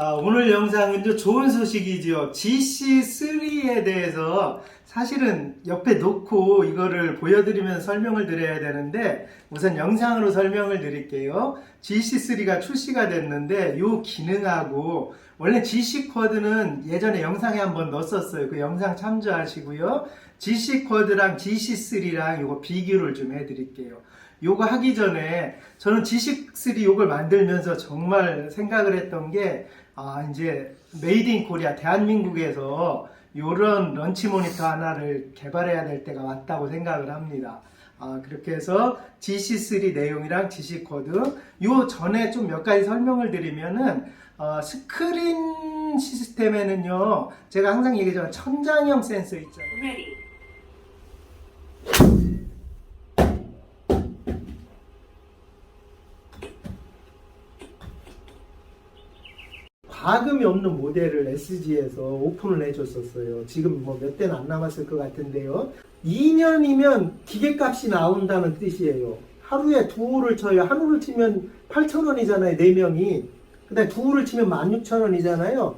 아, 오늘 영상은요, 좋은 소식이지요. GC3에 대해서 사실은 옆에 놓고 이거를 보여드리면서 설명을 드려야 되는데, 우선 영상으로 설명을 드릴게요. GC3가 출시가 됐는데, 요 기능하고, 원래 GC 코드는 예전에 영상에 한번 넣었었어요. 그 영상 참조하시고요. GC 코드랑 GC3랑 요거 비교를 좀 해드릴게요. 요거 하기 전에 저는 G6 요걸 만들면서 정말 생각을 했던 게, 아, 이제 메이드 인 코리아 대한민국에서 요런 런치 모니터 하나를 개발해야 될 때가 왔다고 생각을 합니다. 아, 그렇게 해서 GC3 내용이랑 GC 코드, 요 전에 좀 몇 가지 설명을 드리면은, 어, 스크린 시스템에는요, 제가 항상 얘기하지만 천장형 센서 있잖아요. 과금이 없는 모델을 SG에서 오픈을 해줬었어요. 지금 뭐 몇 대는 안 남았을 것 같은데요. 2년이면 기계값이 나온다는 뜻이에요. 하루에 두 호를 쳐요. 한 호를 치면 8,000원이잖아요. 4명이. 그 다음에 두 호를 치면 16,000원이잖아요.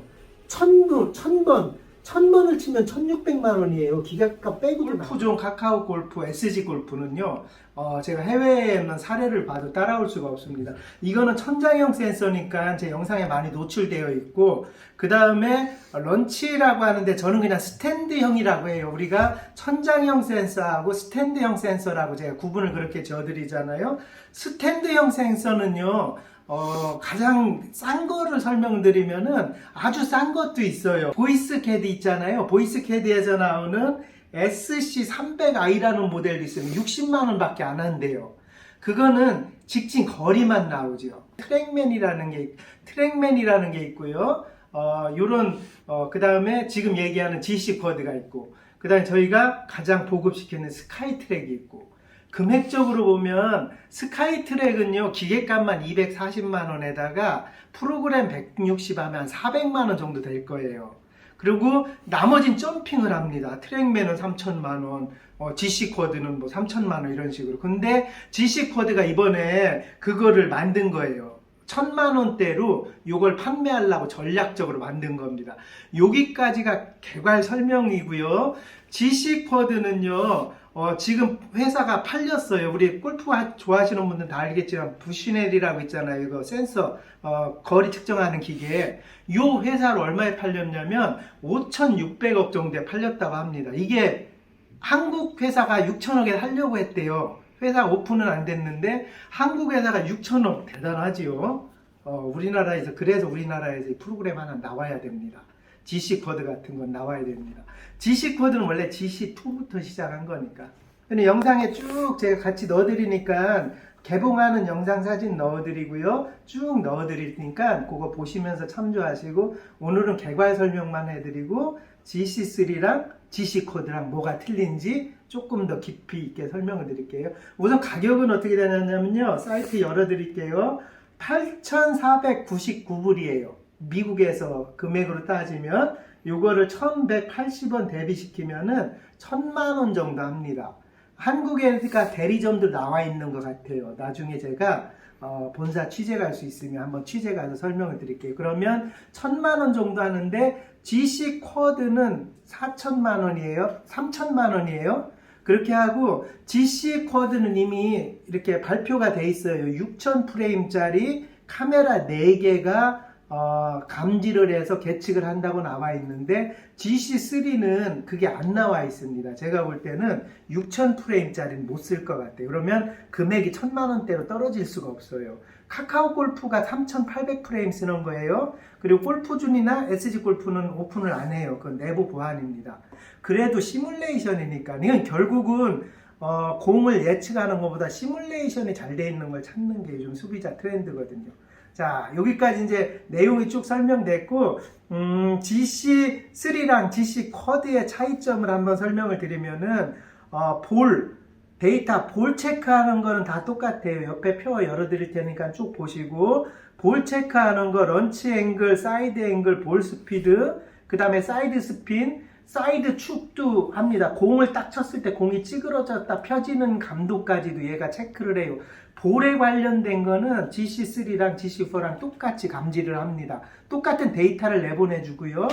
천 번, 천 번, 천 번을 치면 1,600만 원이에요. 기계값 빼고도 골프존 카카오 골프, SG 골프는요. 어, 제가 해외에 있는 사례를 봐도 따라올 수가 없습니다. 이거는 천장형 센서니까 제 영상에 많이 노출되어 있고 그 다음에 런치라고 하는데 저는 그냥 스탠드형이라고 해요. 우리가 천장형 센서하고 스탠드형 센서라고 제가 구분을 그렇게 지어드리잖아요. 스탠드형 센서는요. 어, 가장 싼 거를 설명드리면은 아주 싼 것도 있어요. 보이스 캐드 있잖아요. 보이스 캐드에서 나오는 SC300i라는 모델도 있어요. 60만원 밖에 안 한대요. 그거는 직진 거리만 나오죠. 트랙맨이라는 게, 트랙맨이라는 게 있고요. 어, 요런, 어, 그 다음에 지금 얘기하는 GC 코드가 있고, 그 다음에 저희가 가장 보급시키는 스카이 트랙이 있고, 금액적으로 보면 스카이 트랙은요 기계값만 240만 원에다가 프로그램 160 하면 400만 원 정도 될 거예요. 그리고 나머진 점핑을 합니다. 트랙맨은 3천만 원, 어, GC 코드는 뭐 3천만 원 이런 식으로. 근데 GC 코드가 이번에 그거를 만든 거예요. 천만 원대로 이걸 판매하려고 전략적으로 만든 겁니다. 여기까지가 개발 설명이고요. GC 코드는요. 어, 지금 회사가 팔렸어요. 우리 골프 하- 좋아하시는 분들은 다 알겠지만 부시넬이라고 있잖아요. 이거 센서 어, 거리 측정하는 기계. 요 회사로 얼마에 팔렸냐면 5,600억 정도에 팔렸다고 합니다. 이게 한국 회사가 6천억에 하려고 했대요. 회사 오픈은 안 됐는데 한국 회사가 6천억 대단하지요. 어, 우리나라에서 그래서 우리나라에서 이 프로그램 하나 나와야 됩니다. GC 코드 같은 건 나와야 됩니다. GC 코드는 원래 GC2부터 시작한 거니까. 근데 영상에 쭉 제가 같이 넣어드리니까 개봉하는 영상 사진 넣어드리고요. 쭉 넣어드릴 테니까 그거 보시면서 참조하시고 오늘은 개괄 설명만 해드리고 GC3랑 GC 코드랑 뭐가 틀린지 조금 더 깊이 있게 설명을 드릴게요. 우선 가격은 어떻게 되냐면요. 사이트 열어드릴게요. 8,499불이에요. 미국에서 금액으로 따지면 요거를 1,180원 대비시키면은 1,000만 원 정도 합니다. 한국에가 대리점도 나와 있는 것 같아요. 나중에 제가 어, 본사 취재 갈 수 있으면 한번 취재 가서 설명을 드릴게요. 그러면 1,000만 원 정도 하는데 GC 쿼드는 4천만 원이에요. 3천만 원이에요. 그렇게 하고 GC 쿼드는 이미 이렇게 발표가 돼 있어요. 6천 프레임짜리 카메라 4개가 어, 감지를 해서 계측을 한다고 나와 있는데 GC3는 그게 안 나와 있습니다. 제가 볼 때는 6,000 프레임짜리는 못 쓸 것 같아요. 그러면 금액이 1,000만 원대로 떨어질 수가 없어요. 카카오 골프가 3,800 프레임 쓰는 거예요. 그리고 골프준이나 SG 골프는 오픈을 안 해요. 그건 내부 보안입니다. 그래도 시뮬레이션이니까 이건 결국은 어, 공을 예측하는 것보다 시뮬레이션이 잘 돼 있는 걸 찾는 게 요즘 소비자 트렌드거든요. 자, 여기까지 이제 내용이 쭉 설명됐고, 음, GC3랑 GC 쿼드의 차이점을 한번 설명을 드리면은, 어, 볼, 데이터 볼 체크하는 거는 다 똑같아요. 옆에 표 열어 드릴 테니까 쭉 보시고, 볼 체크하는 거, 런치 앵글, 사이드 앵글, 볼 스피드, 그 다음에 사이드 스핀, 사이드 축도 합니다. 공을 딱 쳤을 때 공이 찌그러졌다 펴지는 감도까지도 얘가 체크를 해요. 볼에 관련된 거는 GC3랑 GC4랑 똑같이 감지를 합니다. 똑같은 데이터를 내보내주고요.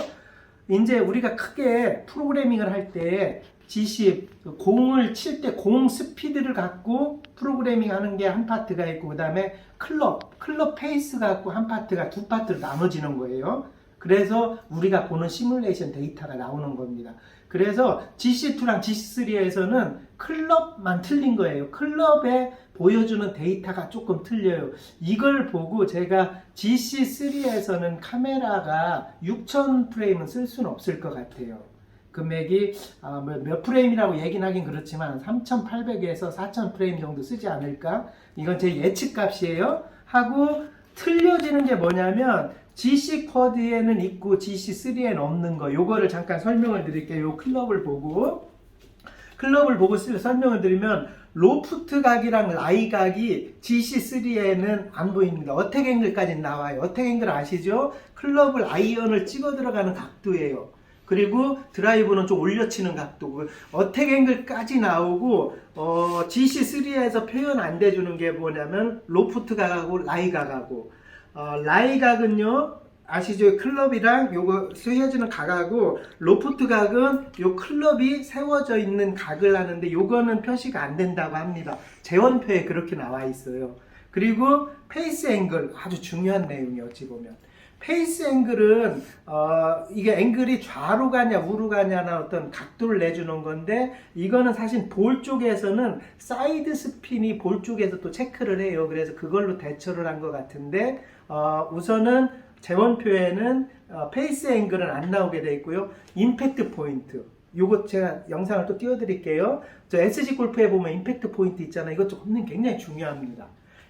이제 우리가 크게 프로그래밍을 할 때 GC 공을 칠 때 공 스피드를 갖고 프로그래밍 하는 게 한 파트가 있고 그다음에 클럽 클럽 페이스 갖고 한 파트가 두 파트로 나눠지는 거예요. 그래서 우리가 보는 시뮬레이션 데이터가 나오는 겁니다. 그래서 GC2랑 GC3에서는 클럽만 틀린 거예요. 클럽에 보여주는 데이터가 조금 틀려요. 이걸 보고 제가 GC3에서는 카메라가 6000 프레임은 쓸 수는 없을 것 같아요. 금액이 아, 뭐몇 프레임이라고 얘기는 하긴 그렇지만 3800에서 4000 프레임 정도 쓰지 않을까? 이건 제 예측 값이에요. 하고 틀려지는 게 뭐냐면 GC 쿼드에는 있고 GC3에는 없는 거. 요거를 잠깐 설명을 드릴게요. 요 클럽을 보고 클럽을 보고 쓸- 설명을 드리면 로프트 각이랑 라이 각이 GC3에는 안 보입니다. 어택 앵글까지 나와요. 어택 앵글 아시죠? 클럽을 아이언을 찍어 들어가는 각도예요. 그리고 드라이브는 좀 올려치는 각도고 어택 앵글까지 나오고 어, GC3에서 표현 안 돼주는 게 뭐냐면 로프트 각하고 라이 각하고 어, 라이 각은요 아시죠? 클럽이랑 요거 세워지는 각하고 로프트 각은 요 클럽이 세워져 있는 각을 하는데 요거는 표시가 안 된다고 합니다. 재원표에 그렇게 나와 있어요. 그리고 페이스 앵글 아주 중요한 내용이 어찌 보면 페이스 앵글은 어, 이게 앵글이 좌로 가냐 우로 가냐나 어떤 각도를 내주는 건데 이거는 사실 볼 쪽에서는 사이드 스핀이 볼 쪽에서 또 체크를 해요. 그래서 그걸로 대처를 한 것 같은데 어, 우선은 재원표에는 어, 페이스 앵글은 안 나오게 돼 있고요. 임팩트 포인트. 요거 제가 영상을 또 띄워드릴게요. 저 SG 골프에 보면 임팩트 포인트 있잖아요. 이것 좀 굉장히 중요합니다.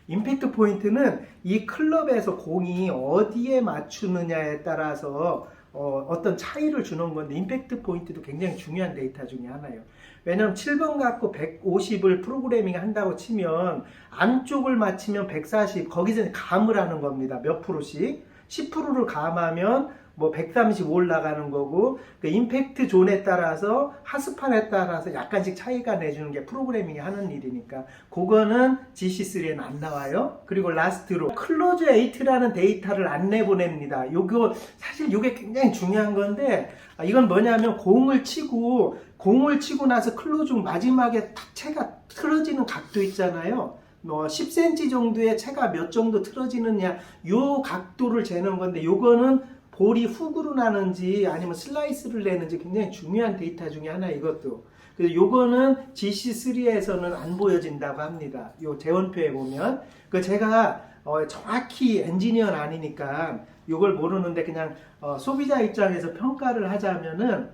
임팩트 포인트는 이 클럽에서 공이 어디에 맞추느냐에 따라서 어, 떤 차이를 주는 건데 임팩트 포인트도 굉장히 중요한 데이터 중에 하나예요. 왜냐하면 7번 갖고 150을 프로그래밍 한다고 치면 안쪽을 맞히면 140 거기서 감을 하는 겁니다. 몇 프로씩 10%를 감하면 뭐 130 올라가는 거고 그 임팩트 존에 따라서 하스판에 따라서 약간씩 차이가 내주는 게 프로그래밍이 하는 일이니까 그거는 GC3에는 안 나와요. 그리고 라스트로 클로즈 8라는 데이터를 안 내보냅니다. 요거 사실 이게 굉장히 중요한 건데 아, 이건 뭐냐면 공을 치고 공을 치고 나서 클로즈 마지막에 탁 채가 틀어지는 각도 있잖아요. 뭐 10cm 정도의 채가 몇 정도 틀어지느냐 요 각도를 재는 건데 요거는 볼이 훅으로 나는지 아니면 슬라이스를 내는지 굉장히 중요한 데이터 중에 하나 이것도 그래서 요거는 GC3에서는 안 보여진다고 합니다. 요 재원표에 보면 그 제가 어, 정확히 엔지니어는 아니니까 요걸 모르는데 그냥 어, 소비자 입장에서 평가를 하자면은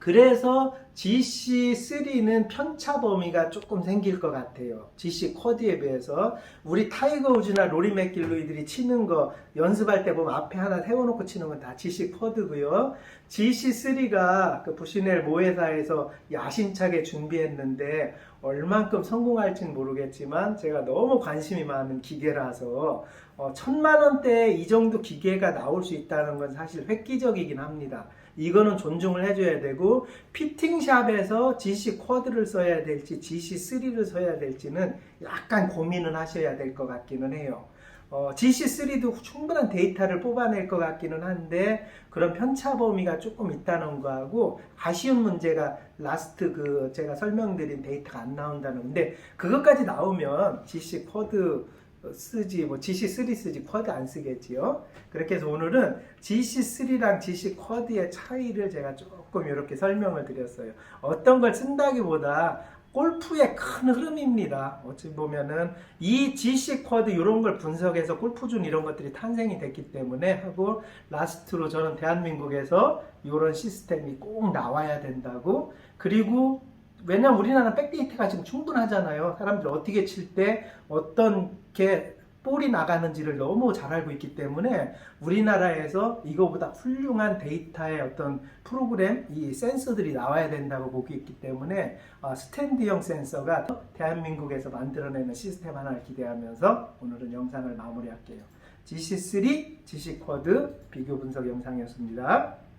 그래서 GC3는 편차 범위가 조금 생길 것 같아요. GC 쿼드에 비해서 우리 타이거 우즈나 로리 맥길로이들이 치는 거 연습할 때 보면 앞에 하나 세워놓고 치는 건 다 GC 쿼드고요. GC3가 그 부시넬 모회사에서 야심차게 준비했는데 얼만큼 성공할지는 모르겠지만 제가 너무 관심이 많은 기계라서 어, 천만 원대에 이 정도 기계가 나올 수 있다는 건 사실 획기적이긴 합니다. 이거는 존중을 해줘야 되고 피팅샵에서 GC 쿼드를 써야 될지 GC3를 써야 될지는 약간 고민은 하셔야 될 것 같기는 해요. 어, GC3도 충분한 데이터를 뽑아낼 것 같기는 한데 그런 편차 범위가 조금 있다는 거하고 아쉬운 문제가 라스트 그 제가 설명드린 데이터가 안 나온다는 건데 그것까지 나오면 GC 쿼드 쓰지 뭐 GC3 쓰지 쿼드 안 쓰겠지요. 그렇게 해서 오늘은 GC3랑 GC 쿼드의 차이를 제가 조금 이렇게 설명을 드렸어요. 어떤 걸 쓴다기보다 골프의 큰 흐름입니다. 어찌 보면은 이 GC 쿼드 이런 걸 분석해서 골프존 이런 것들이 탄생이 됐기 때문에 하고 라스트로 저는 대한민국에서 이런 시스템이 꼭 나와야 된다고 그리고 왜냐면 우리나라 백데이터가 지금 충분하잖아요. 사람들 어떻게 칠 때 어떤 게 볼이 나가는지를 너무 잘 알고 있기 때문에 우리나라에서 이거보다 훌륭한 데이터의 어떤 프로그램, 이 센서들이 나와야 된다고 보고 있기 때문에 어, 스탠드형 센서가 대한민국에서 만들어내는 시스템 하나를 기대하면서 오늘은 영상을 마무리할게요. GC3, GC 쿼드 비교 분석 영상이었습니다.